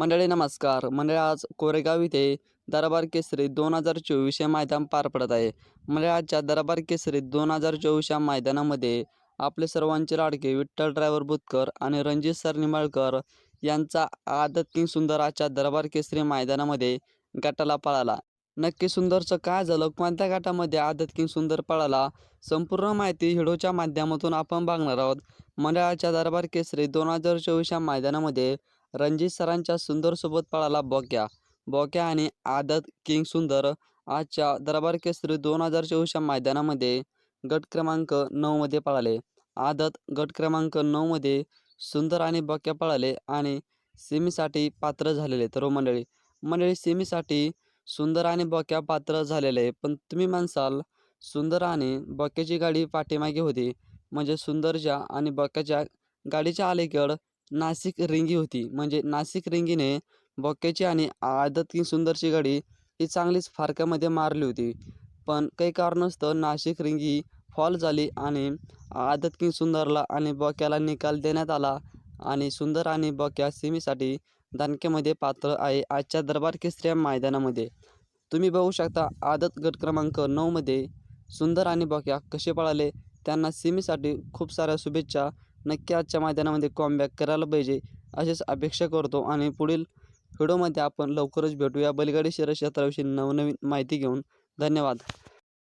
मंडळी नमस्कार. मंडळी आज कोरेगाव इथे दरबार केसरी दोन हजार चोवीस या मैदान पार पडत आहे. मंडळी आजच्या दरबार केसरी दोन हजार चोवीस या मैदानामध्ये आपले सर्वांचे लाडके विठ्ठल ड्रायव्हर बुतकर आणि रणजित सर निंबाळकर यांचा आदत किंग सुंदर आजच्या दरबार केसरी मैदानामध्ये गटाला पळाला. नक्की सुंदरचं काय झालं? कोणत्या गटामध्ये आदत किंग सुंदर पळाला? संपूर्ण माहिती हिडोच्या माध्यमातून आपण बघणार आहोत. मंडळाच्या दरबार केसरी दोन हजार चोवीस या मैदानामध्ये रणजित सरांच्या सुंदरसोबत पळाला बॉक्या. बॉक्या आणि आदत किंग सुंदर आजच्या दरबार केसरी दोन हजार चोवीसच्या मैदानामध्ये गट क्रमांक नऊमध्ये पळाले. आदत गट क्रमांक नऊमध्ये सुंदर आणि बॉक्या पळाले आणि सेमीसाठी पात्र झालेले. तर हो मंडळी मंडळी सेमीसाठी सुंदर आणि बॉक्या पात्र झालेले. आहे पण तुम्ही म्हणसाल सुंदर आणि बॉक्याची गाडी पाठीमागे होती. म्हणजे सुंदरच्या आणि बॉक्याच्या गाडीच्या अलीकड नाशिक रिंगी होती. म्हणजे नाशिक रिंगीने बॉक्याची आणि आदत किंग सुंदरची गाडी ही चांगलीच फारक्यामध्ये मारली होती. पण काही कारणास्तव नाशिक रिंगी फॉल झाली आणि आदत किंग सुंदरला आणि बॉक्याला निकाल देण्यात आला आणि सुंदर आणि बॉक्या सिमीसाठी दानक्यामध्ये पात्र आहे आजच्या दरबार केसऱ्या मैदानामध्ये. तुम्ही बघू शकता आदत गट क्रमांक नऊमध्ये सुंदर आणि बॉक्या कसे पळाले त्यांना सिमीसाठी खूप साऱ्या शुभेच्छा नक्की आजच्या मैदानामध्ये कॉमबॅक करायला पाहिजे अशीच अपेक्षा करतो. आणि पुढील व्हिडिओमध्ये आपण लवकरच भेटूया. बैलगाडी शर्यत क्षेत्राविषयी नवनवीन माहिती घेऊन. धन्यवाद.